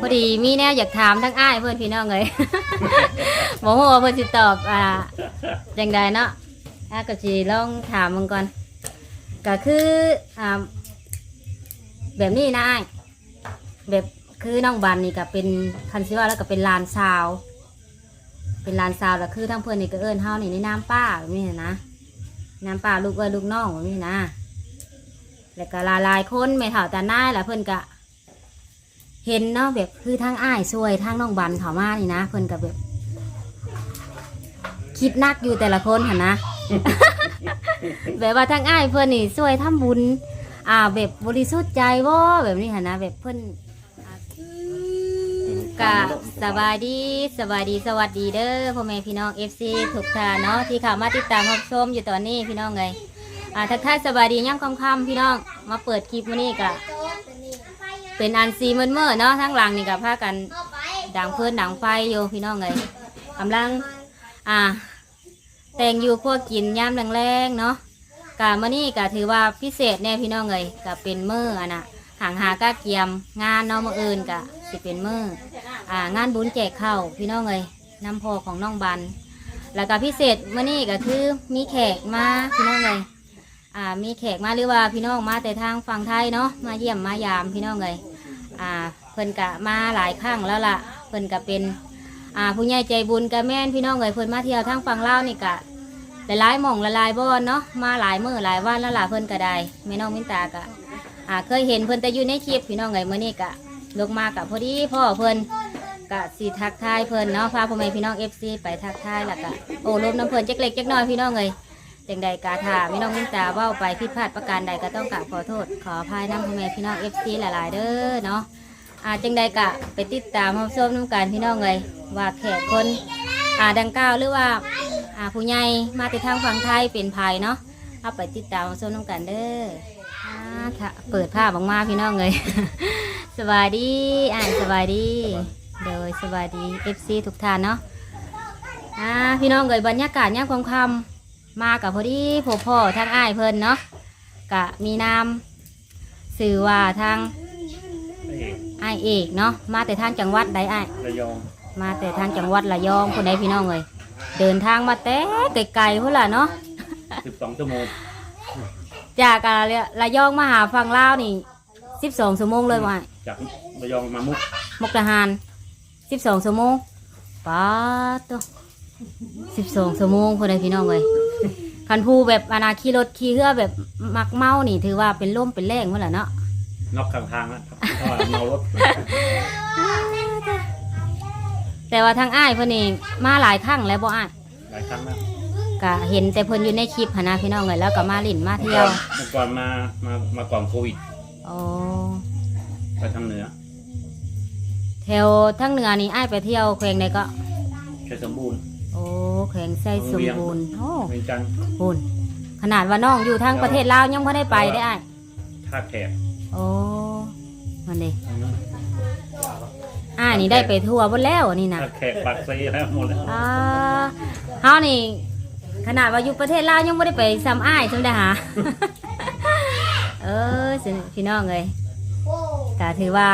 พอดีมีแนวอยากถามทั้งอ้ายเพื่อนพี่น้องเลย บอกว่าเพื่อนสิตอบอ่าจังใดเนาะอาก็สิลองถามมึงก่อนก็คืออ่าแบบนี้นะอ้ายแบบคือน้องบันนี่ก็เป็นคันซิว่าแล้วก็เป็นลานซาว เป็นลานซาวแล้วคือทั้งเพื่อนนี่ก็เอิ้นเฮานี่ในน้ำป้าแบบนี้นะน้ำป้าลูกเอ้ยลูกน้องแบบนี้นะแล้วก็ลายลายคนไม่เท่าแต่น้าแหละเพิ่อนก็ เห็นเนาะแบบคือทางอ้ายช่วยทางน้องบันเขามานี่นะเพิ่นก็แบบ คิดนักอยู่แต่ละคนหันนะ แบบว่าทางอ้ายเพิ่นนี่ช่วยทำบุญ อ่า แบบบริสุทธิ์ใจบ่แบบนี้หันนะแบบเพิ่นอ่ากะสบายดีสบายดีสวัสดีเด้อพ่อแม่พี่น้อง FC ทุกท่านเนาะที่เข้ามาติดตามรับชมอยู่ตอนนี้พี่น้องเลยอ่าทักทายสบายดีย่ำค่ำๆพี่น้องมาเปิดคลิปมื้อนี้กะ เป็นอันซีเมื่อเมื่อเนาะทั้งหลังนี่กับพากันดังเพื่อนดังไฟอยู่พี่น้องเลยกำลังอ่า แต่งอยู่พวกกินย่ำแรงๆเนาะกะมื้อนี้กะถือว่าพิเศษแน่พี่น้องเลยกะเป็นเมื้ออะนะห่างหากะเกียมงานเนาะมื้ออื่นกะสิเป็นเมื้ออ่างานบุญแจกข้าวพี่น้องเลยน้ำพอของน้องบันแล้วก็พิเศษมื้อนี้ก็คือมีแขกมาพี่น้องเลยอ่ามีแขกมาหรือว่าพี่น้องมาแต่ทางฝั่งไทยเนาะมาเยี่ยมมายามพี่น้องเลย อ่าเพิ่นกะมาหลายครั้งแล้วล่ะ เพิ่นกะเป็นอ่าผู้ใหญ่ใจบุญกะแม่นพี่น้องเลยเพิ่นมาเที่ยวทางฝั่งลาวนี่กะหลายๆหม่องหลายๆบอนเนาะมาหลายมื้อหลายวันแล้วล่ะเพิ่นก็ได้แม่น้องมินตากะอ่าเคยเห็นเพิ่นแต่อยู่ในคลิปพี่น้องเลยมื้อนี้กะลงมากะพอดีพ่อเพิ่นกะสีทักทายเพิ่นเนาะพาพ่อแม่พี่น้อง FC ไปทักทายแล้วกะโอ้ลมน้ำเพิ่นเจักเล็กเจักน้อยพี่น้องเลย จังใดกาถาไม่น้องมินตาเว่าไปผิดพลาดประการใดก็ต้องกราบขอโทษ ขออภัยน้ำพ่อแม่พี่น้องเอฟซีหลาย ๆ เด้อเนาะอาจังใดกะไปติดตามรับชมน้ำกันพี่น้องเลยว่าแขกคนอาดังกล่าวหรือว่าอาผู้ใหญ่มาติดทางฝั่งไทยเป็นภัยเนาะเอาไปติดตามรับชมน้ำกันเด้ออาถ้าเปิดภาพออกมาพี่น้องเลยสวัสดีอ่านสวัสดีโดยสวัสดีเอฟซีทุกท่านเนาะอ่าพี่น้องเลยบรรยากาศย่ามความคำ มากับพอดีพ่อพ่อทางอ้ายเพิ่นเนาะกะมีนามสื่อว่าทางเอกอ้ายเอกเนาะมาแต่ทางจังหวัดใดอ้ายระยองมาแต่ทางจังหวัดระยองคนใดพี่น้องเลยเดินทางมาแต่ไกลๆพุ่นล่ะเนาะ12ชั่วโมงจากอ่าระยองมาหาฝั่งลาวนี่สิบสองชั่วโมงเลยว่า จากระยองมามุกมุกดาหารสิบสองชั่วโมงป้าดตัว สิบสองชั่วโมงคนใดพี่น้องเลยคันพูแบบอนาขี่รถขี่เรือแบบมักเมานี่ ถือว่าเป็นล่มเป็นแรงเมื่อไหร่เนาะนอกข้างทางแล้วครับเพราะว่าเมารถ แต่ว่าทางอ้ายเพิ่นนี่มาหลายครั้งแล้วบ่อ้ายหลายครั้งแล้วก็เห็นแต่เพิ่นอยู่ในคลิปหนนะพี่น้องเลยแล้วก็มาลิ่นมาเที่ยวเมื่อก่อนมามามาก่อนโควิดโอ้ไปทางเหนือแถวทั้งเหนือนี่อ้ายไปเที่ยวแขวงใดก็ชัยสมบูรณ์โอ้แขวงไส้สมบูรณ์โอ้เวียงจันทร์คุณขนาดว่าน้องอยู่ทางประเทศลาวยังบ่ได้ไปได้อ้ายท่าแขกโอ้มันเด้ทางนั้นอ้ายนี่ได้ไปทั่วหมดแล้วนี่นะท่าแขกปากซีแล้วหมดแล้วอ่าเฮานี่ ขนาดว่าอยู่ประเทศลาวยังบ่ได้ไปซ้ำอ้ายซ้ำได้หา เออสิพี่น้องเลยก็ถือว่า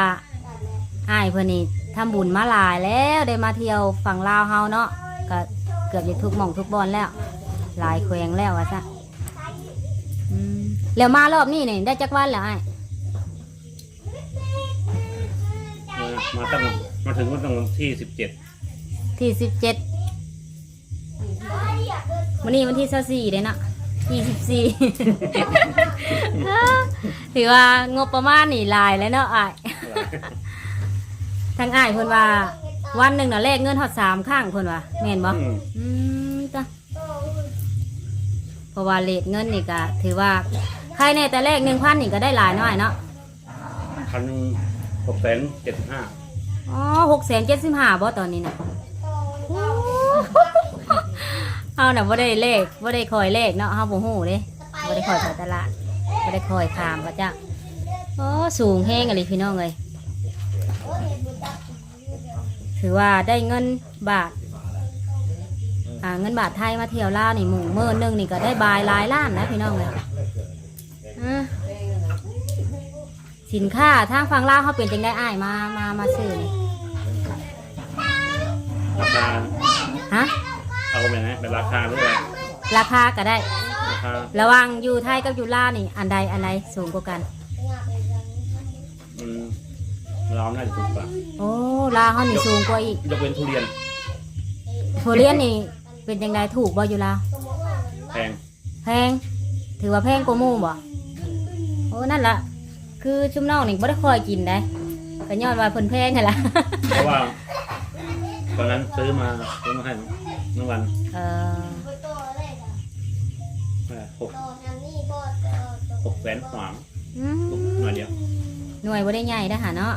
อ้ายเพื่อนนี่ทำบุญมาหลายแล้วได้มาเที่ยวฝั่งลาวเฮาเนาะก็เกือบจะทุกหม่องทุกบอนแล้ว หลายแขวงแล้วอะซะอืมแล้วมารอบนี้นี่ได้จักวันแล้วไอ้ายมามาตั้งมาถึงวันตั้งวันที่สิบเจ็ดที่สิบเจ็ดวันนี้วันที่สิบสี่เลยเนาะยี่สิบสี่ถือว่างบประมาณนี่หลายแล้วเนาะอ้ายทางอ้ายเพิ่นว่า วันหนึ่งน่ะแลกเงินหอดสามข้างเพิ่นว่าแม่นบ่อืม อืมจ้ะเพราะว่าเลทเงินนี่ก็ถือว่าใครในแต่แรกหนึ่งพันนี่ก็ได้หลายหน่อยเนาะพันหนึ่งหกแสนเจ็ดสิบห้าอ๋อหกแสนเจ็ดสิบห้าบ่ตอนนี้น่ะเอาน่ะบ่ได้เลขบ่ได้คอยเลขเนาะเฮาบ่ฮู้เด้บ่ได้คอยไปตลาดบ่ได้คอยขามว่าจ้ะโอ้สูงแฮงอะลิพี่น้องเอ้ย ถือว่าได้เงินบาทอ่าเงินบาทไทยมาเที่ยวลาวนี่หมู่เมื่อนึงนี่ก็ได้บายหลายล้านนะพี่น้องเลยอะสิสินค้าทางฝั่งลาวเขาเป็นจังได้อ้ายมามามาซื้อนี่ราคาฮะเอาไปไหนเป็นราคาหรือว่าราคาก็ได้ ราคาระหว่างอยู่ไทยกับอยู่ลาวนี่อันใดอันใดสูงกว่ากันมัน เราน่าจะถูกกว่าโอ้ลาวเขานี่สูงกว่าอีกยกเว้นทุเรียนทุเรียนนี่เป็นจังไดถูกบ่อยู่ลาวแพงแพง ถือว่าแพงกว่าหมู่บ่โอ้นั่นละคือชุมน้องนี่บ่ได้ค่อยกินได้ก็ย้อนว่าเพิ่นแพงนั่นล่ะเพราะว่าตอนนั้นซื้อมาซื้อมาให้น้องวันเออเอ่อหกหกแสนขวางอืมหน่อยเดียวหน่วยบ่ได้ใหญ่นะหาเนาะ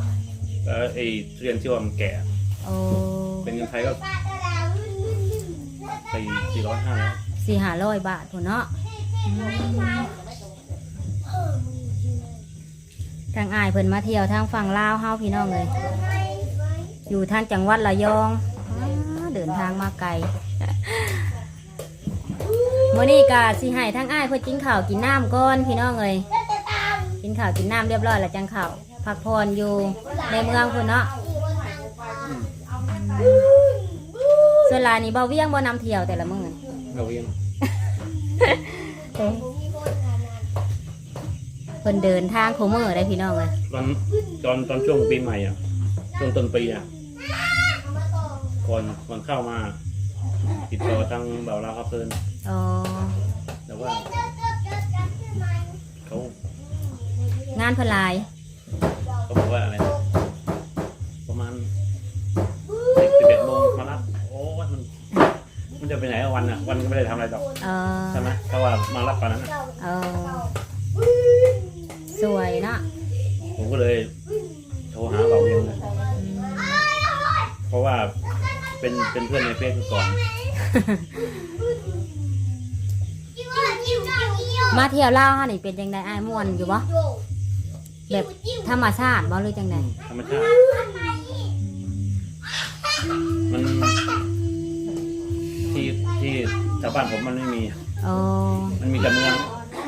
แล้วไอ้ทุเรียนที่ว่ามันแก่ โอ้เป็นเงินไทยก็สี่สี่ร้อยห้าร้อยสี่ห้าร้อยบาทพุ่นเนาะอืมทางอายเพิ่นมาเที่ยวทางฝั่งลาวเฮาพี่น้องเลย อยู่ทางจังหวัดระยองอ้าเดินทางมาไกลมื่อนี้ก็สิให้ทั้งอ้ายเพื่อกินข้าวกินน้ำก่อนพี่น้องเลยกินข้าวกินน้ำเรียบร้อยแล้วจังข้าว พักผ่อนอยู่ในเมืองพุ่นเนาะส่วนหลายนี่เบาเวียงบ่นำเที่ยวแต่ละมื้อ เราเองเพิ่นเดินทางโคเมอร์ได้พี่น้องเลยตอนตอนตอนช่วงปีใหม่อะช่วงต้นปีอะก่อนก่อนเข้ามา ติดต่อทางเบาลาวครับเพิ่นอ๋อ แต่ว่าเขางานเพนหลาย เขาบอกว่าอะไรนะประมาณสิบเอ็ดโมงมารับโอ้ยมันมันจะไปไหนอะวันอะวันก็ไม่ได้ทำอะไรหรอกเออใช่ไหมถ้าว่ามารับตอนนั้นอะเออสวยเนาะผมก็เลยโทรหาเบาเองเลยอืมเพราะว่าเป็นเป็นเพื่อนในเฟซก่อนมาเที่ยวลาวฮะนี่เป็นจังไดอ้ายม่วนอยู่บ่ แบบธรรมชาติบ่หรือจังไดธรรมชาติมันที่ที่ชาวบ้านผมมันไม่มี อ๋อ มันมีแต่เมือง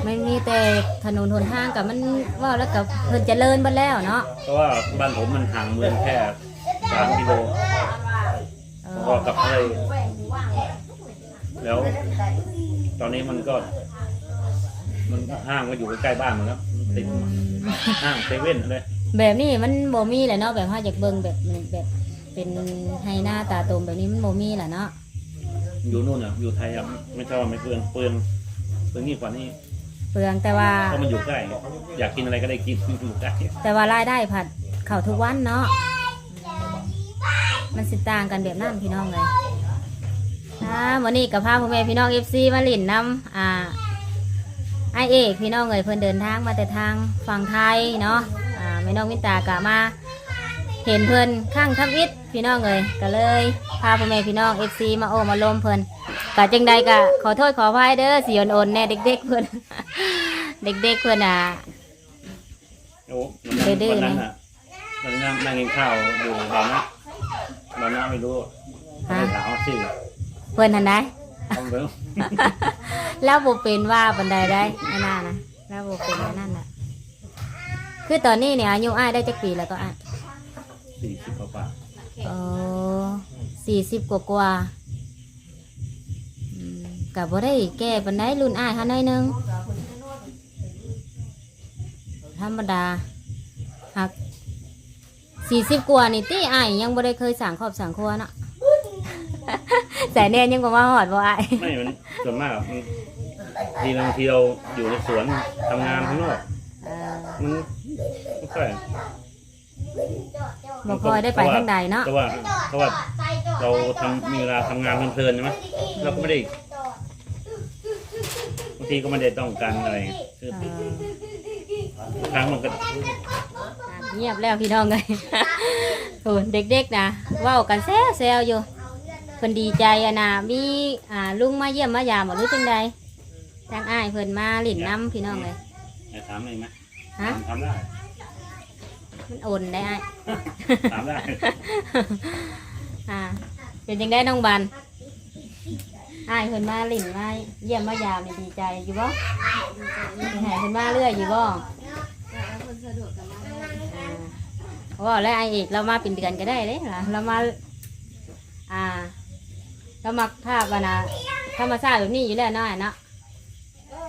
ไม่มีแต่ถนนหนทางกับมันว่าแล้วกับเพิ่นเจริญเบ่แล้วเนาะเพราะว่าบ้านผมมันห่างเมืองแค่สามกิโลเอพออกับทะเลแล้ว ตอนนี้มันก็ มันห้างก็อยู่ใกล้ๆบ้านมันแล้ว ติดห้างเซเว่นเลยแบบนี้มันบ่มีแหละเนาะแบบเฮาอยากเบิ่งแบบแบบเป็นไฮหน้าตาตมแบบนี้มันบ่มีแหละเนาะอยู่นู่นอะอยู่ไทยอะไม่ชอบไม่เปลืองเปลืองเปลืองนี่กว่านี้เปลืองแต่ว่าเพราะมันอยู่ใกล้อยากกินอะไรก็ได้กินอยู่ใกล้แต่ว่ารายได้ผัดเข้าทุกวันเนาะมันสิต่างกันแบบนั้นพี่น้องเลยอ่าวันนี้กับพาพ่อแม่พี่น้อง FC มาหลินน้ำอ่า ไอเอกพี่น้องเลยเพิ่นเดินทางมาแต่ทางฝั่งไทยเนาะอ่าแม่น้องมินตากะมา เห็นเพิ่นข้างทับอิฐพี่น้องเลยก็เลยพาพ่อแม่พี่น้อง FC มาโอมาลมเพิ่นกะจังใดกะขอโทษขออภัยเด้อสิโอนโอนๆแน่เด็กๆเพิ่นเด็กๆเพิ่นอะ โอ้วันนั้นดื้อๆ วันนั้นนะอะตอนนั้นนั่งกินข้าวอยู่บางนะบางนะไม่รู้ไม่ได้ถามว่าชื่อเพิ่นทันได้ ทำเบิ้งแล้วบ่เป็นว่าบันไดได้อันนั้นนะแล้วบ่เป็นอันนั้นน่ะ คือตอนนี้เนี่ยอายุอ้ายได้จักปีแล้วก็อ้ายสี่สิบกว่าโอ้สี่สิบกว่ากว่าอืมกับบ่ได้แก่ปันไดรุ่นอ้ายเขาหน่อยหนึงธรรมดาหักสี่สิบกว่านี่ตี้อ้ายยังบ่ได้เคยสั่งครอบสั่งครัวเนาะ แต่แน่ยังบ่มาหอดบ่อ้ายไม่มันส่วนมากอะมันทีบางทีเราอยู่ในสวนทำงานข้างนอกเออมันไม่ค่อยบ่ค่อยได้ไปทางใดเนาะ เพราะว่าเพราะว่าเราทำมีเวลาทำงานเพลินๆใช่ไหมเราก็ไม่ได้บางทีก็ไม่ได้ต้องการอะไรคือเออครั้งมันก็เงียบแล้วพี่น้องเลย โอ้เด็กๆนะเว้ากันแซวแซวๆอยู่ เพิ่นดีใจอะนะมีอ่าลุงมาเยี่ยมมายามบ่รู้จังใดทางอ้ายเพิ่นมาหลินน้ำพี่น้องเลยถามได้ไหมฮะถามได้ มันโอนได้อ้าย ถามได้ อ่าเป็นจังได้น้องบันอ้ายเพิ่นมาหลินมาเยี่ยมมายามนี่ดีใจอยู่บ่ดีใจเพิ่นมาเรื่อยอยู่บ่คนสะดวกกันมาว่าแล้วไอเอกเรามาเป็นเดือนก็ได้เลยล่ะเรามา อ่า เรามาภาพวันนะธรรมชาติแบบนี้อยู่แล้วเนาะเนาะ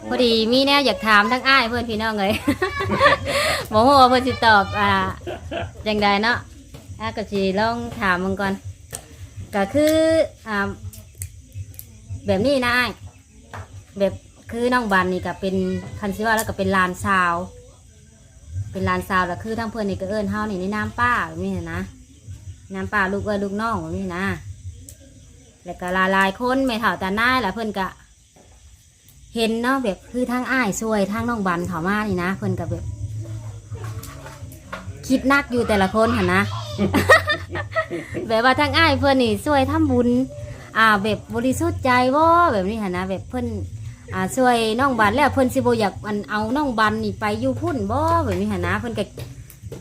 พอดีมีแนวอยากถามทั้งอ้ายเพื่อนพี่น้องเลย บอกว่าเพื่อนสิตอบอ่าจังใดเนาะอะก็สิลองถามมึงก่อนก็คืออ่าแบบนี้นะอ้ายแบบคือน้องบันนี่ก็เป็นคันซิว่าแล้วก็เป็นลานซาว เป็นลานซาวแล้วคือทั้งเพื่อนนี่ก็เอิ้นเฮานี่ในน้ำป้าแบบนี้นะน้ำป้าลูกเอ้ยลูกน้องแบบนี้นะ แล้วก็หลายๆคนไม่เท่าตาหน้าแหละเพิ่นก็เห็นเนาะแบบคือทางอ้ายช่วยทางน้องบันเขามานี่นะเพิ่นก็แบบคิดนักอยู่แต่ละคนหันนะ แบบว่าทางอ้ายเพิ่อนนี่ช่วยทำบุญ อ่า แบบบริสุทธิ์ใจว่าแบบนี้หันนะแบบเพิ่อนอ่าช่วยน้องบันแล้วเพิ่อนสิบอยากอันเอาน้องบันนี่ไปอยู่พุ่นบ่แบบนี้หันนะเพิ่อนก็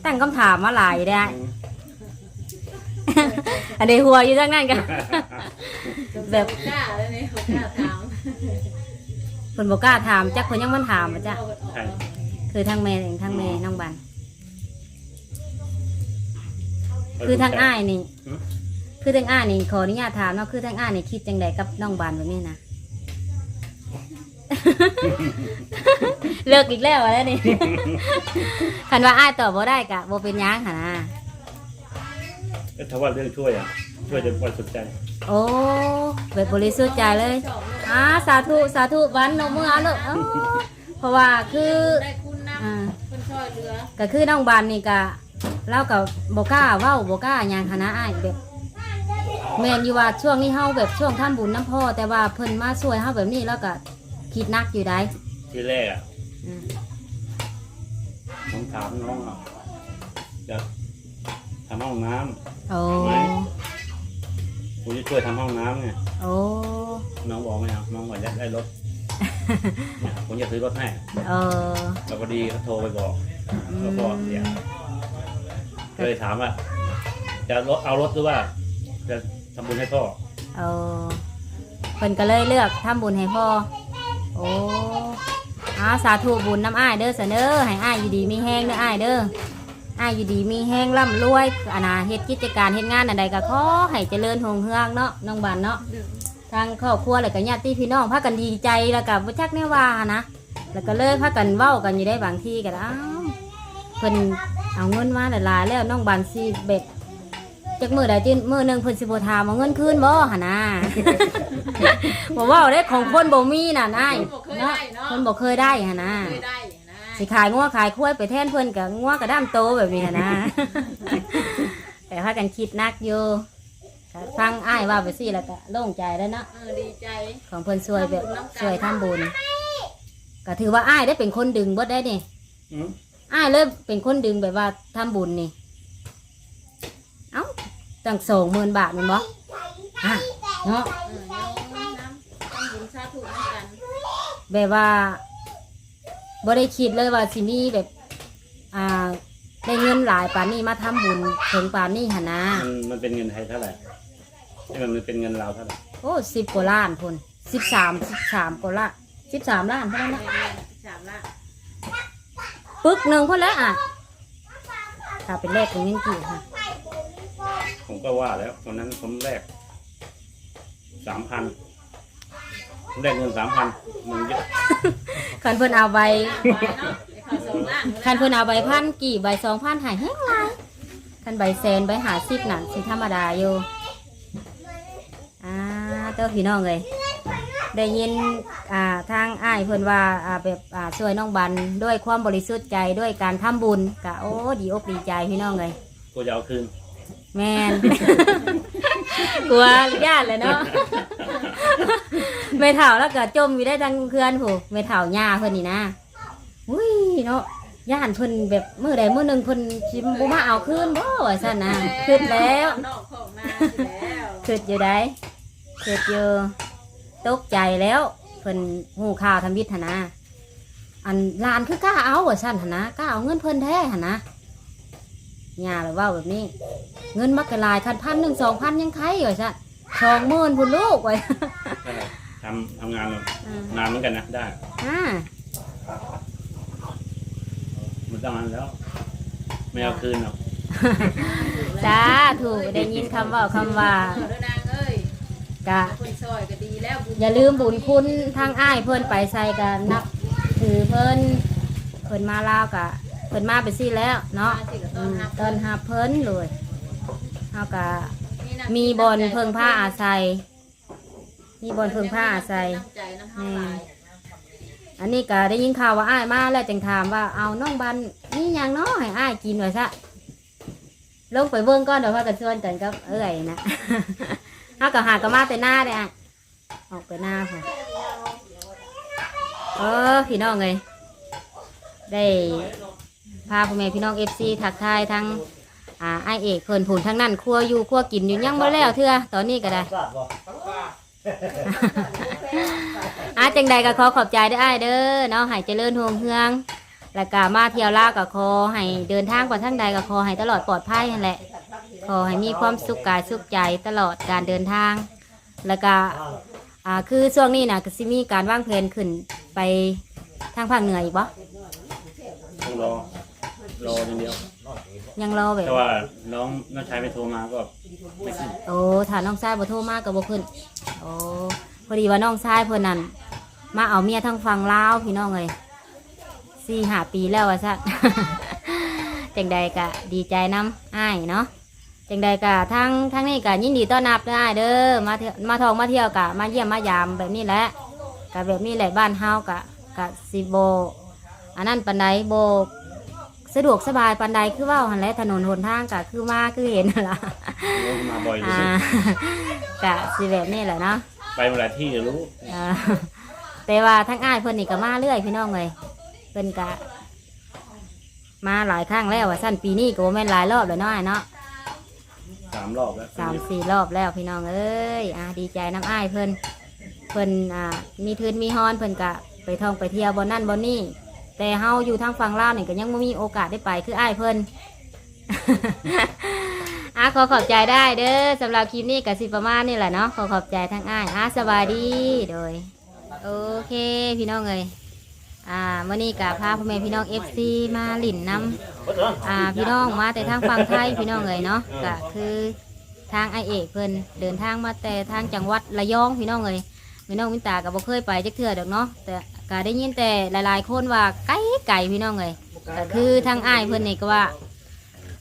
ตั้งคำถามมาหลายได้ อันนี้หัวอยู่ทางนั้นกันแบบกล้าแล้วนี่เขากล้าถามเพิ่นบ่กล้าถามจักเพิ่นยังมันถามมาจ้ะใช่คือทางแม่เองทางแม่น้องบันคือทางอ้ายนี่หือคือทางอ้ายนี่ขออนุญาตถามเนาะคือทางอ้ายนี่คิดจังไดกับน้องบันแบบนี้นะ เลิกอีกแล้วแล้วนี่คันว่าอ้ายตอบบ่ได้กะบ่เป็นหยังค่ะนะ ก็ถ้าว่าเรื่องช่วยอะช่วยจนบริสุทธิ์ใจโอ้แบบบริสุทธิ์ใจเลยอ่าสาธุสาธุวันนมือเอาลูกเอ้าเพราะว่าคือได้คุณนอ่าำคนช่วยเหลือก็คือน้องบานนี่ก็เล่ากับโบกล้าเว้าโบกล้าหยังคณะอ้ายแบบแมนอยู่ว่าช่วงนี้เฮาแบบช่วงทำบุญน้ำพ่อ แต่ว่าเพิ่นมาช่วยเฮาแบบนี้แล้วก็คิดหนักอยู่ได้ที่แรกอะอืมผมถามน้องอะจะ ทำห้องน้ำโอ้ผมจะช่วยทำห้องน้ำไงโอ้น้องบอกไม่เอาน้องบอกอยากได้รถเนี่ยผมจะซื้อรถให้เออ แล้วพอดีเขาโทรไปบอกอืแล้วก็เสียมก็เลยถามว่าจะรถเอารถหรือว่า จะทำบุญให้พ่อเออเพิ่นก็เลยเลือกทำบุญให้พ่อ โอ้อาสาธุบุญน้ำอ้ายเด้อเสนอให้อ้ายอยู่ดีมีแห้งเด้ออ้ายเด้อ อายอยู่ดีมีแห้งร่ำรวยอานาเฮ็ดกิจการเฮ็ดงานอันใดก็ขอให้เจริญหงเฮืองเนาะน้องบันเนาะทางครอบครัวแล้วก็ญาติพี่น้องพากันดีใจแล้วก็บ่จักแน่ว่านะแล้วก็เลยพากันเว้ากันอยู่ได้บางทีก็อ้าวเพิ่นเอาเงินมาหลายๆแล้วน้องบันสิแบบจักมือใดจิมื้อหนึ่งเพิ่นสิบ่ถามเอาเงินคืนบ่หนนะบ่เว้าได้ของคนบ่มีน่ะนายเนาะคนบ่เคยได้หนะเคยได้ สิขายงัวขายคุ้ยไปแทนเพื่อนกับงัวกับด้ามโตแบบนี้นะ แต่พากันคิดนักอยู่ก็ฟังอ้ายว่าไปสิแล้วก็โล่งใจแล้วเนาะ เออดีใจ ของเพื่อนช่วยแบบช่วยทำบุญก็ถือว่าอ้ายได้เป็นคนดึงเบดได้นี่อืม อ้ายเลยเป็นคนดึงแบบว่าทำบุญนี่ เอ้าตั้งสองหมื่นบาทแมันบ่อะเนาะ เออโยมน้ำทำบุญสาธุเหมือนกัน แบบว่า บ่ได้คิดเลยว่าสิมีแบบอ่าได้เงินหลายป่านนี้มาทำบุญถึงป่านนี้หนนะมันมันเป็นเงินไทยเท่าไหร่ไอ้มันมันเป็นเงินลาวเท่าไหร่โอ้สิบกว่าล้านพนสิบสามสิบสามกว่าล้านสิบสามล้านเท่านั้นแม่นะแม่สามละปึกหนึ่งพนแล้วอะถ้าเป็นเลขเป็นเงินกี่ค่ะผมก็ว่าแล้วตอนนั้นผมแรกสามพันผมได้เงินสามพันมันเยอะ คันเพิ่นเอาใบไปเนาะไอ้ข้าวสองล่างคันเพิ่นเอาใบพันกี่ใบสองพันหายแห้งไรคันใบแสนใบหาสิบนั่นสิธรรมดาอยู่อ่าเต้าพี่น้องเลยได้ยินอ่าทางอ้ายเพิ่นว่าอ่าแบบอ่าช่วยน้องบันด้วยความบริสุทธิ์ใจด้วยการทำบุญกะโอ้ดีอกดีใจพี่น้องเลยกูจะเอาคืนแมน กลัวญาติเลยเนาะ ไม่เถ่าแล้วก็จมอยู่ได้ทั้งเพื่อนผู้ไม่เถ่าหญ้าเพิ่นนี่นะอุ้ยเนาะย่านเพิ่นแบบมื้อใดมื้อหนึงเพิ่นสิบ่มาเอาคืนบ่ว่าซั่นนะคิดแล้วนอกของนาแล้วคิดอยู่ได้คิดอยู่ตกใจแล้วเพิ่นหูข่าวทำวิทย์หั่นะอันลานคือกล้าเอาว่าซั่นหนนะกล้าเอาเงินเพิ่นแท้หั่นนะย่าเลยว่าแบบนี้ เงินมักกะลายคันพันหนึ่งสองพันยังไข่ว่าซั่น สองหมื่นพุ่นลูกไว้เท่าไหร่ทำทำงานนานเหมือนกันนะได้อ่ามันต้องนั้นแล้ว ไม่เอาคืนหรอกจ้าถูกได้ยินคำเว่าคำว่าเออเด้อนางเอ้ยกะคนซอยก็ดีแล้วบุญอย่าลืมบุญคุณทางอ้ายเพิ่นไปใส่กันนับถือเพิ่นเพิ่นมาลาวกะเพิ่นมาไปซี่แล้วเนาะมาสิก็ต้อือนมรับต้นหับเพิ่นเลยเฮากะน้ำ มีบอนเพิ่งผ้าอาศัย มีบอนเพิ่งผ้าอาศัย น้ำใจน้ำเฮาหลายอันนี้ก็ได้ยินข่าวว่าอ้ายมาแล้วจึงถามว่าเอาน้องบันนี่ยังเนาะให้อ้ายกินไว้ซะลงไปเบิ่งก่อนเดี๋ยวพากันชวนกันกับเอ้ยนะเฮาก็หากนมาแต่หน้าเลยอะออกไปหน้าค่ะเออพี่น้องเลยได้พาพ่อแม่พี่น้องเอฟซีทักทายทั้ง อ่าไอายเอกเพิ่นผุนทั้งนั้นครัวอยู่ครัวกินอยู่ยังบ่แล้วเทื่อตอนนี้ก็ได้อาจังใดก็ขอขอบใจเด้ออ้ายเด้อเนาะให้เจริญห่วงเฮือง แล้วก็มาเที่ยวลาวก็ขอให้เดินทางไปทางใดก็ขอให้ตลอดปลอดภัยนั่นแหละ ขอให้มีความสุขกายสุขใจตลอดการเดินทาง แล้วก็อ่าคือช่วงนี้นะก็สิมีการวางแผนขึ้นไปทางภาคเหนืออีกบ่ต้องรอ รออย่างเดียว ยังรอแบบ แต่ว่าน้องน้องชายไม่โทรมาก็ไม่ขึ้นโอ้ถ้าน้องชายบ่โทรมาก็บ่ขึ้น โอ้พอดีว่าน้องชายเพิ่นนั่นมาเอาเมียทางฝั่งลาวพี่น้องเลยสี่ห้าปีแล้วว่าซะจังใดก็ดีใจน้ำอ้ายเนาะจังใดก็ทั้งทั้งนี้ก็ยินดีต้อนรับได้เด้อมาเที่ยวมาทองมาเที่ยวกะมาเยี่ยมมายามแบบนี้แหละกะแบบนี้แหละบ้านเฮากะกะสิโบอันนั้นปันไดโบ สะดวกสบายปันไดคือเว่าหันแหละถนนหนทางกะคือมาคือเห็นนั่นล่ะน้องมาบ่อยอยู่อ่ากะสิแบบนี้แหละเนาะไปมาหลายที่เดี๋ยวรู้อ่าแต่ว่าทั้งอ้ายเพิ่นนี่ก็มาเรื่อยพี่น้องเลยเพิ่นกะมาหลายครั้งแล้วว่าสั้นปีนี้ก็บ่แม่นหลายรอบแล้วเนาะอ้ายเนาะ สามรอบแล้วสามสี่รอบแล้วพี่น้องเอ้ยอ่าดีใจน้ำอ้ายเพิ่นเพิ่นอ่ามีทืนมีฮอนเพิ่นกะไปท่องไปเที่ยวบนนั่นบนนี่ แต่เฮาอยู่ทางฝั่งลาวนี่ก็ยังไม่มีโอกาสได้ไปคืออ้ายเพิ่นอะขอขอบใจได้เด้อสำหรับคลิปนี้กับสิประมาณนี่แหละเนาะขอขอบใจทั้งอ้ายอะสบายดีโดย โอเคพี่น้องเอ้ยอ่ามื่อนี้กับพาพ่อแม่พี่น้องเอฟซีมาหลินน้ำอ่าพี่น้องมาแต่ทางฝั่งไทยพี่น้องเอ้ยเนาะก็คือทางไอเอกเพิ่นเดินทางมาแต่ทางจังหวัดระยองพี่น้องเอ้ยพี่น้องมินตากับบ่เคยไปจักเทื่อดอกเนาะแต่ ก็ได้ยินแต่หลายๆ คนว่าไกลไก่พี่น้องเอ้ยก็คือทางอ้ายเพิ่นนี่ก็ว่า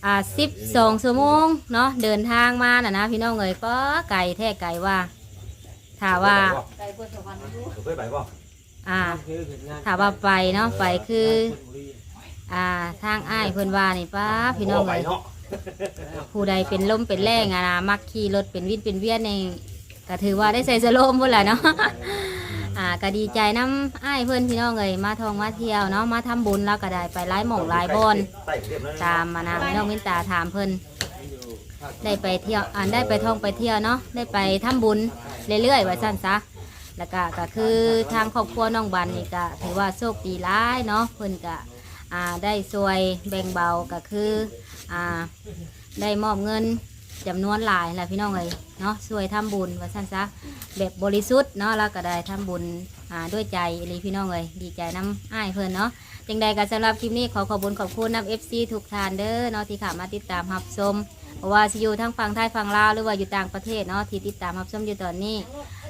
อ่าสิบสองชั่วโมงเนาะเดินทางมาน่ะนะพี่น้องเอ้ยก็ไก่แท้ไก่ว่าถามว่าไก่เพิ่นสวรรค์อยู่เคยไปป่ะอ่าถามว่าไปเนาะไปคือ อ่าทางอ้ายเพิ่นว่านี่ป้าพี่น้องไปเอ้ยเนาะผู้ใดเป็นลมเป็นแรงอะนะมักขี่รถเป็นวินเป็นเวียนในก็ถือว่าได้ใส่สโลมพุ่นแหละเนาะ อ่าก็ดีใจน้ำอ้ายเพื่อนพี่น้องเอ้ยมาท่องมาเที่ยวเนาะมาทำบุญแล้วก็ได้ไปไล่หม่องไล่บอนใต้เรียบแล้วตามมานะพี่น้องมินตาถามเพิ่นได้ไปเที่ยวอ่าได้ไปท่องไปเที่ยวเนาะได้ไปทำบุญเรื่อยๆว่าสั้นซะแล้วก็ก็คือทางครอบครัวน้องบันนี่ก็ถือว่าโชคดีร้ายเนาะเพิ่นก็อ่าได้ช่วยแบ่งเบาก็คืออ่าได้มอบเงิน จำนวนหลายแหละพี่น้องเอ้ยเนาะช่วยทำบุญว่าสั้นซะแบบบริสุทธิ์เนาะแล้วก็ได้ทำบุญอ่าด้วยใจอีหลีพี่น้องเอ้ยดีใจน้ำอ้ายเพิ่นเนาะจังใดก็สำหรับคลิปนี้ขอขอบคุญขอบคุณน้ำเอฟซีทุกทานเด้อเนาะที่ขามาติดตามรับชมเพราะว่าสิอยู่ทั้งฝั่งไทยฝั่งลาวหรือว่าอยู่ต่างประเทศเนาะที่ติดตามรับชมอยู่ตอนนี้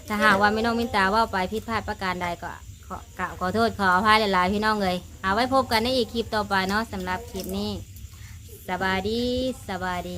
ถ้าหากว่าไม่น้องมินตาว่าไปผิดพลาดประการใดก็ขอกราบขอโทษขออภัยหลายๆพี่น้องเลยเอาไว้พบกันในอีกคลิปต่อไปเนาะสำหรับคลิปนี้สบายดีสบายดี